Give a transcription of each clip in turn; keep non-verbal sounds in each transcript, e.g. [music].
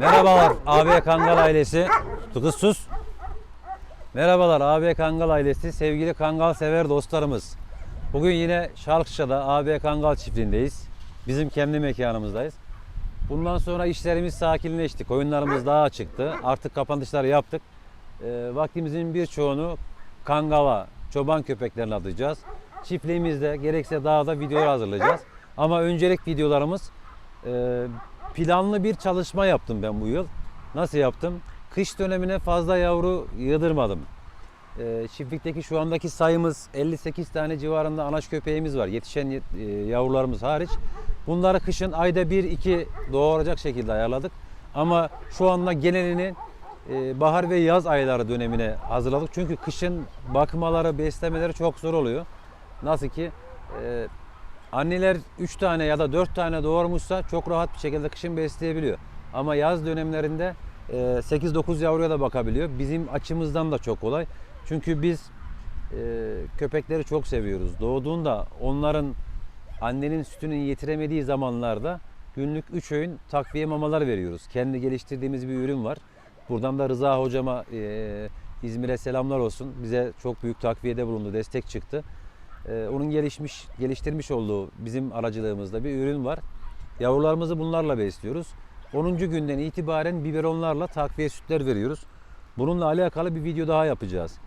Merhabalar AB Kangal ailesi. Kız sus. Merhabalar AB Kangal ailesi, sevgili kangal sever dostlarımız. Bugün yine Şarkışla'da AB Kangal çiftliğindeyiz. Bizim kendi mekanımızdayız. Bundan sonra işlerimiz sakinleşti. Koyunlarımız daha çıktı. Artık kapanışları yaptık. Ee, vaktimizin birçoğunu kangala, çoban köpeklerine adayacağız. Çiftliğimizde gerekse dağda videolar hazırlayacağız. Ama öncelik videolarımız e, planlı bir çalışma yaptım ben bu yıl. Nasıl yaptım? Kış dönemine fazla yavru yığdırmadım. E, çiftlikteki şu andaki sayımız 58 tane civarında anaç köpeğimiz var. Yetişen yet- e, yavrularımız hariç. Bunları kışın ayda bir iki doğuracak şekilde ayarladık. Ama şu anda genelini e, bahar ve yaz ayları dönemine hazırladık. Çünkü kışın bakmaları, beslemeleri çok zor oluyor. Nasıl ki e, anneler 3 tane ya da 4 tane doğurmuşsa çok rahat bir şekilde kışın besleyebiliyor. Ama yaz dönemlerinde e, 8-9 yavruya da bakabiliyor. Bizim açımızdan da çok kolay. Çünkü biz e, köpekleri çok seviyoruz. Doğduğunda onların annenin sütünün yetiremediği zamanlarda günlük 3 öğün takviye mamalar veriyoruz. Kendi geliştirdiğimiz bir ürün var. Buradan da Rıza hocama e, İzmir'e selamlar olsun. Bize çok büyük takviyede bulundu, destek çıktı. E, onun gelişmiş, geliştirmiş olduğu bizim aracılığımızda bir ürün var. Yavrularımızı bunlarla besliyoruz. 10. günden itibaren biberonlarla takviye sütler veriyoruz. Bununla alakalı bir video daha yapacağız.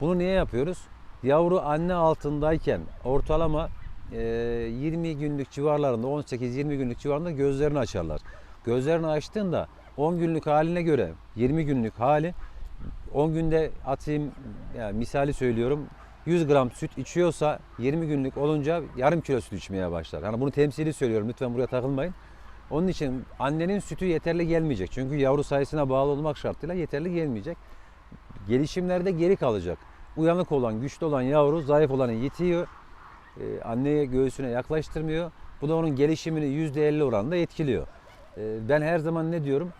Bunu niye yapıyoruz? Yavru anne altındayken ortalama e, 20 günlük civarlarında 18-20 günlük civarında gözlerini açarlar. Gözlerini açtığında 10 günlük haline göre 20 günlük hali 10 günde atayım yani misali söylüyorum 100 gram süt içiyorsa 20 günlük olunca yarım kilo süt içmeye başlar. Yani bunu temsili söylüyorum lütfen buraya takılmayın. Onun için annenin sütü yeterli gelmeyecek. Çünkü yavru sayısına bağlı olmak şartıyla yeterli gelmeyecek. Gelişimlerde geri kalacak. Uyanık olan, güçlü olan yavru zayıf olanı yitiyor. Ee, anneye göğsüne yaklaştırmıyor. Bu da onun gelişimini %50 oranında etkiliyor. Ee, ben her zaman ne diyorum?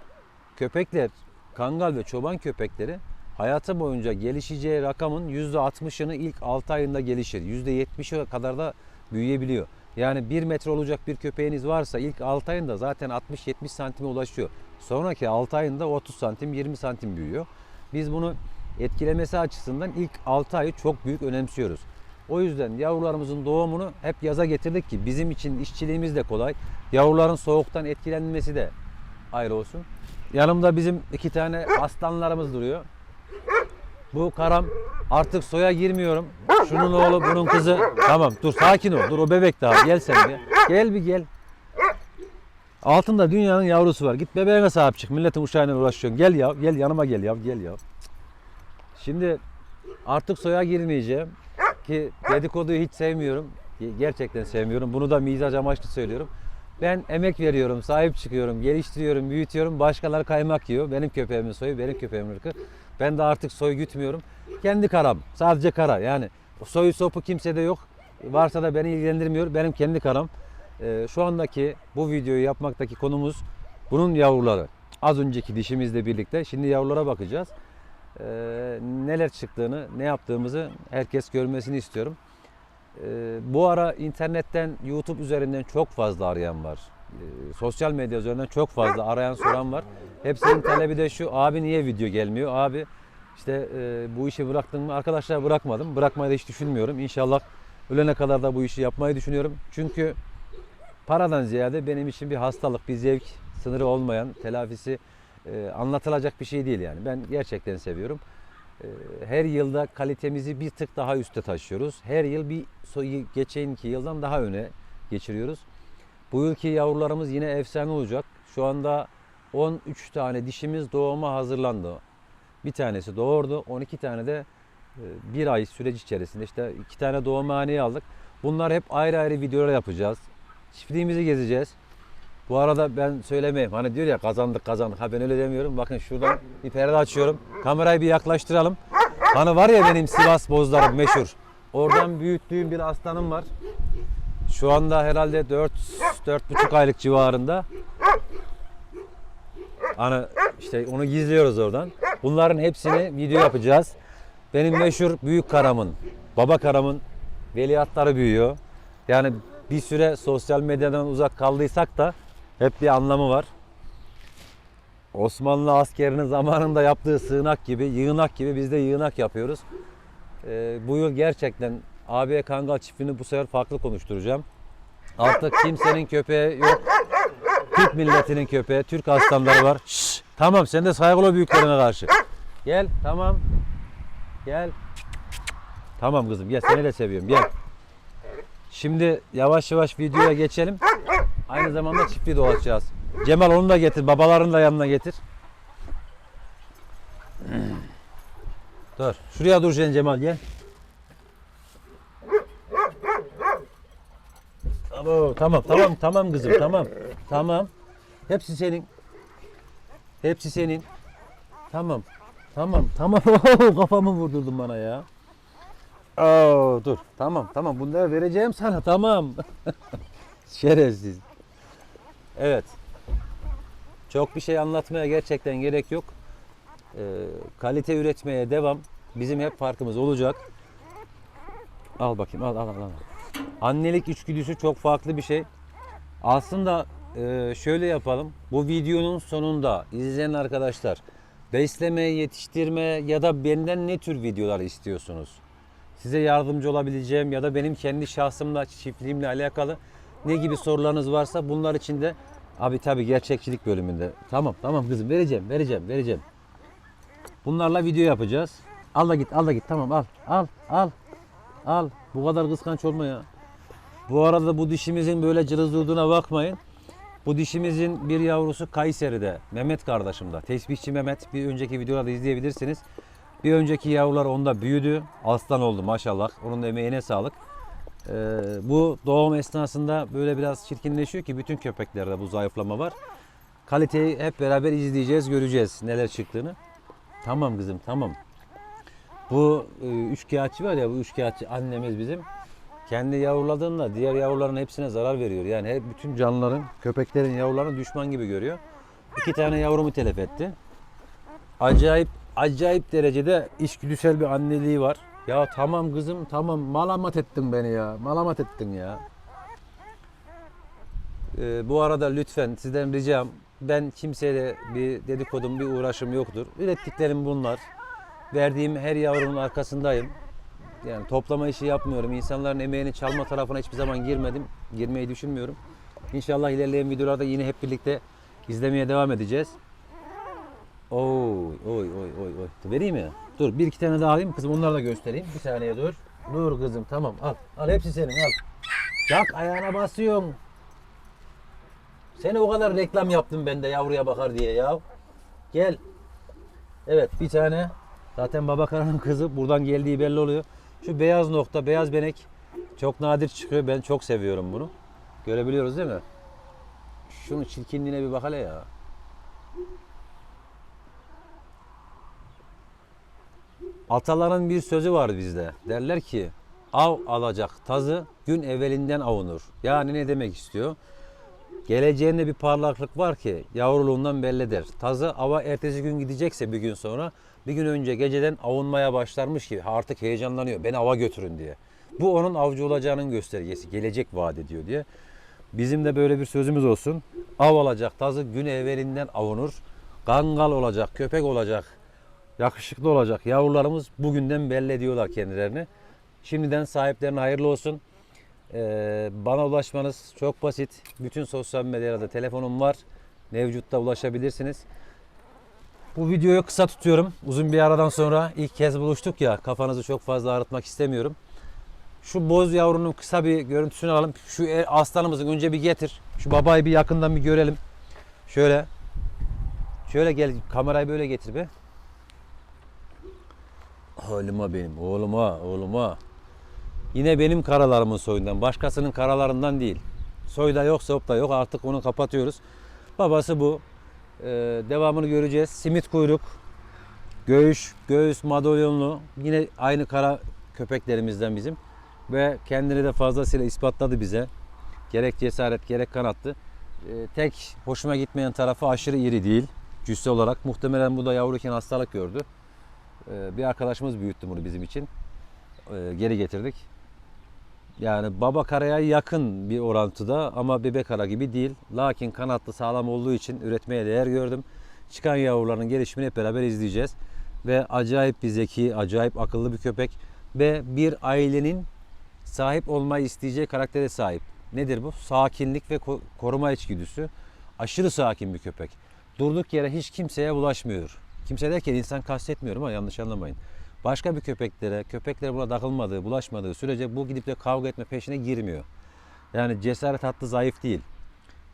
Köpekler, kangal ve çoban köpekleri hayatı boyunca gelişeceği rakamın %60'ını ilk 6 ayında gelişir. %70'e kadar da büyüyebiliyor. Yani 1 metre olacak bir köpeğiniz varsa ilk 6 ayında zaten 60-70 santime ulaşıyor. Sonraki 6 ayında 30 santim 20 santim büyüyor. Biz bunu etkilemesi açısından ilk 6 ayı çok büyük önemsiyoruz. O yüzden yavrularımızın doğumunu hep yaza getirdik ki bizim için işçiliğimiz de kolay. Yavruların soğuktan etkilenmesi de ayrı olsun. Yanımda bizim iki tane aslanlarımız duruyor. Bu karam artık soya girmiyorum. Şunun oğlu bunun kızı. Tamam dur sakin ol. Dur o bebek daha. Gel sen bir. Gel bir gel. Altında dünyanın yavrusu var. Git bebeğine sahip çık. Milletin uşağıyla uğraşıyorsun. Gel ya. Gel yanıma gel ya. Gel ya. Şimdi artık soya girmeyeceğim. Ki dedikoduyu hiç sevmiyorum. Gerçekten sevmiyorum. Bunu da mizaç amaçlı söylüyorum. Ben emek veriyorum, sahip çıkıyorum, geliştiriyorum, büyütüyorum. Başkaları kaymak yiyor. Benim köpeğimin soyu, benim köpeğimin ırkı. Ben de artık soy gütmüyorum. Kendi karam. Sadece kara. Yani soyu sopu kimsede yok. Varsa da beni ilgilendirmiyor. Benim kendi karam. Ee, şu andaki bu videoyu yapmaktaki konumuz bunun yavruları. Az önceki dişimizle birlikte. Şimdi yavrulara bakacağız. Ee, neler çıktığını, ne yaptığımızı herkes görmesini istiyorum. Ee, bu ara internetten, YouTube üzerinden çok fazla arayan var. Ee, sosyal medya üzerinden çok fazla arayan soran var. Hepsinin talebi de şu, abi niye video gelmiyor? Abi işte e, bu işi bıraktın mı? Arkadaşlar bırakmadım. Bırakmayı da hiç düşünmüyorum. İnşallah ölene kadar da bu işi yapmayı düşünüyorum. Çünkü paradan ziyade benim için bir hastalık, bir zevk sınırı olmayan, telafisi e, anlatılacak bir şey değil yani. Ben gerçekten seviyorum. E, her yılda kalitemizi bir tık daha üste taşıyoruz. Her yıl bir geçenki yıldan daha öne geçiriyoruz. Bu yılki yavrularımız yine efsane olacak. Şu anda 13 tane dişimiz doğuma hazırlandı. Bir tanesi doğurdu. 12 tane de e, bir ay süreç içerisinde işte iki tane doğumhaneyi aldık. Bunlar hep ayrı ayrı videolar yapacağız. Çiftliğimizi gezeceğiz. Bu arada ben söylemeyeyim. Hani diyor ya kazandık kazandık. Ha ben öyle demiyorum. Bakın şuradan bir perde açıyorum. Kamerayı bir yaklaştıralım. Hani var ya benim Sivas bozlarım meşhur. Oradan büyüttüğüm bir aslanım var. Şu anda herhalde 4 4,5 aylık civarında. Hani işte onu gizliyoruz oradan. Bunların hepsini video yapacağız. Benim meşhur büyük karamın, baba karamın veliahtları büyüyor. Yani bir süre sosyal medyadan uzak kaldıysak da hep bir anlamı var. Osmanlı askerinin zamanında yaptığı sığınak gibi, yığınak gibi biz de yığınak yapıyoruz. Ee, bu yıl gerçekten AB Kangal çiftliğini bu sefer farklı konuşturacağım. Altta kimsenin köpeği yok. Türk milletinin köpeği, Türk aslanları var. Şşş, tamam sen de saygılı büyüklerine karşı. Gel tamam. Gel. Tamam kızım gel seni de seviyorum gel. Şimdi yavaş yavaş videoya geçelim. Aynı zamanda çiftliği dolaşacağız. Cemal onu da getir. Babalarını da yanına getir. Dur. Şuraya dur sen Cemal gel. Tamam tamam tamam tamam kızım tamam. Tamam. Hepsi senin. Hepsi senin. Tamam. Tamam tamam. [laughs] Kafamı vurdurdun bana ya. Oo, dur. Tamam tamam bunları vereceğim sana tamam. [laughs] Şerefsiz. Evet. Çok bir şey anlatmaya gerçekten gerek yok. Ee, kalite üretmeye devam. Bizim hep farkımız olacak. Al bakayım al al al. al. Annelik içgüdüsü çok farklı bir şey. Aslında e, şöyle yapalım. Bu videonun sonunda izleyen arkadaşlar besleme, yetiştirme ya da benden ne tür videolar istiyorsunuz? Size yardımcı olabileceğim ya da benim kendi şahsımla, çiftliğimle alakalı ne gibi sorularınız varsa bunlar için de abi tabi gerçekçilik bölümünde. Tamam tamam kızım vereceğim vereceğim vereceğim. Bunlarla video yapacağız. Al da git al da git tamam al al al al. Bu kadar kıskanç olma ya. Bu arada bu dişimizin böyle cılız durduğuna bakmayın. Bu dişimizin bir yavrusu Kayseri'de. Mehmet kardeşimde. Tesbihçi Mehmet. Bir önceki videolarda izleyebilirsiniz. Bir önceki yavrular onda büyüdü. Aslan oldu maşallah. Onun emeğine sağlık. Ee, bu doğum esnasında böyle biraz çirkinleşiyor ki bütün köpeklerde bu zayıflama var. Kaliteyi hep beraber izleyeceğiz, göreceğiz neler çıktığını. Tamam kızım, tamam. Bu e, üçkağıtçı var ya, bu üçkağıtçı annemiz bizim. Kendi yavruladığında diğer yavruların hepsine zarar veriyor. Yani hep bütün canlıların, köpeklerin yavrularını düşman gibi görüyor. İki tane yavrumu telef etti. Acayip, acayip derecede içgüdüsel bir anneliği var. Ya tamam kızım tamam malamat ettin beni ya. Malamat ettin ya. Ee, bu arada lütfen sizden ricam ben kimseyle bir dedikodum bir uğraşım yoktur. Ürettiklerim bunlar. Verdiğim her yavrunun arkasındayım. Yani toplama işi yapmıyorum. İnsanların emeğini çalma tarafına hiçbir zaman girmedim. Girmeyi düşünmüyorum. İnşallah ilerleyen videolarda yine hep birlikte izlemeye devam edeceğiz. Oy oy oy oy oy. Vereyim mi? Dur bir iki tane daha alayım kızım onları da göstereyim. Bir saniye dur. Dur kızım tamam al. Al hepsi senin al. Yak ayağına basıyorsun. Seni o kadar reklam yaptım ben de yavruya bakar diye ya. Gel. Evet bir tane. Zaten baba karanın kızı buradan geldiği belli oluyor. Şu beyaz nokta, beyaz benek çok nadir çıkıyor. Ben çok seviyorum bunu. Görebiliyoruz değil mi? Şunun çirkinliğine bir bak ya. Ataların bir sözü var bizde. Derler ki av alacak tazı gün evvelinden avunur. Yani ne demek istiyor? Geleceğinde bir parlaklık var ki yavruluğundan bellidir. Tazı ava ertesi gün gidecekse bir gün sonra bir gün önce geceden avunmaya başlarmış gibi artık heyecanlanıyor. Beni ava götürün diye. Bu onun avcı olacağının göstergesi. Gelecek vaat ediyor diye. Bizim de böyle bir sözümüz olsun. Av alacak tazı gün evvelinden avunur. Kangal olacak, köpek olacak, yakışıklı olacak yavrularımız bugünden belli ediyorlar kendilerini. Şimdiden sahiplerine hayırlı olsun. Ee, bana ulaşmanız çok basit. Bütün sosyal medyada telefonum var. Mevcutta ulaşabilirsiniz. Bu videoyu kısa tutuyorum. Uzun bir aradan sonra ilk kez buluştuk ya. Kafanızı çok fazla ağrıtmak istemiyorum. Şu boz yavrunun kısa bir görüntüsünü alalım. Şu aslanımızın önce bir getir. Şu babayı bir yakından bir görelim. Şöyle. Şöyle gel kamerayı böyle getir be. Oğluma benim, oğluma, oğluma. Yine benim karalarımın soyundan, başkasının karalarından değil. Soyda yok, sopta yok. Artık onu kapatıyoruz. Babası bu. Ee, devamını göreceğiz. Simit kuyruk, göğüş, göğüs madalyonlu. Yine aynı kara köpeklerimizden bizim. Ve kendini de fazlasıyla ispatladı bize. Gerek cesaret, gerek kanattı. Ee, tek hoşuma gitmeyen tarafı aşırı iri değil. Cüsse olarak. Muhtemelen bu da yavruyken hastalık gördü. Ee, bir arkadaşımız büyüttü bunu bizim için. Ee, geri getirdik. Yani baba karaya yakın bir orantıda ama bebek kara gibi değil. Lakin kanatlı sağlam olduğu için üretmeye değer gördüm. çıkan yavruların gelişimini hep beraber izleyeceğiz. Ve acayip bir zeki, acayip akıllı bir köpek ve bir ailenin sahip olmayı isteyeceği karaktere sahip. Nedir bu? Sakinlik ve ko- koruma içgüdüsü. Aşırı sakin bir köpek. Durduk yere hiç kimseye bulaşmıyor. Kimse derken insan kastetmiyorum ama yanlış anlamayın. Başka bir köpeklere, köpekler buna takılmadığı, bulaşmadığı sürece bu gidip de kavga etme peşine girmiyor. Yani cesaret hattı zayıf değil.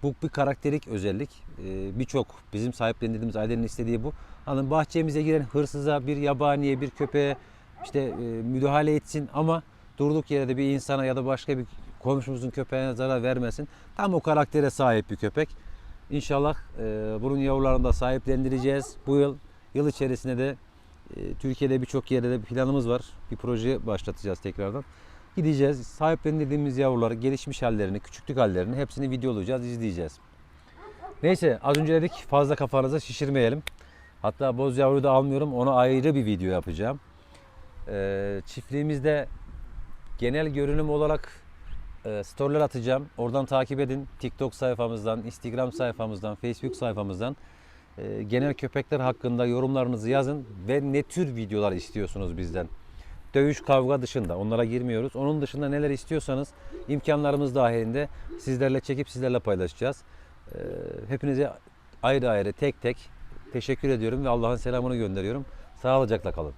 Bu bir karakterik özellik. Ee, Birçok bizim sahiplendiğimiz ailenin istediği bu. Hani bahçemize giren hırsıza, bir yabaniye, bir köpeğe işte e, müdahale etsin ama durduk yere de bir insana ya da başka bir komşumuzun köpeğine zarar vermesin. Tam o karaktere sahip bir köpek. İnşallah e, bunun yavrularını da sahiplendireceğiz. Bu yıl yıl içerisinde de e, Türkiye'de birçok yerde de planımız var. Bir proje başlatacağız tekrardan. Gideceğiz. Sahiplendirdiğimiz yavruları, gelişmiş hallerini, küçüklük hallerini hepsini videolayacağız, izleyeceğiz. Neyse az önce dedik fazla kafanızı şişirmeyelim. Hatta boz yavruyu da almıyorum. Ona ayrı bir video yapacağım. Ee, çiftliğimizde genel görünüm olarak e, storyler atacağım. Oradan takip edin. TikTok sayfamızdan, Instagram sayfamızdan, Facebook sayfamızdan. E, genel köpekler hakkında yorumlarınızı yazın ve ne tür videolar istiyorsunuz bizden. Dövüş kavga dışında onlara girmiyoruz. Onun dışında neler istiyorsanız imkanlarımız dahilinde sizlerle çekip sizlerle paylaşacağız. Ee, hepinize ayrı ayrı tek tek teşekkür ediyorum ve Allah'ın selamını gönderiyorum. Sağlıcakla kalın.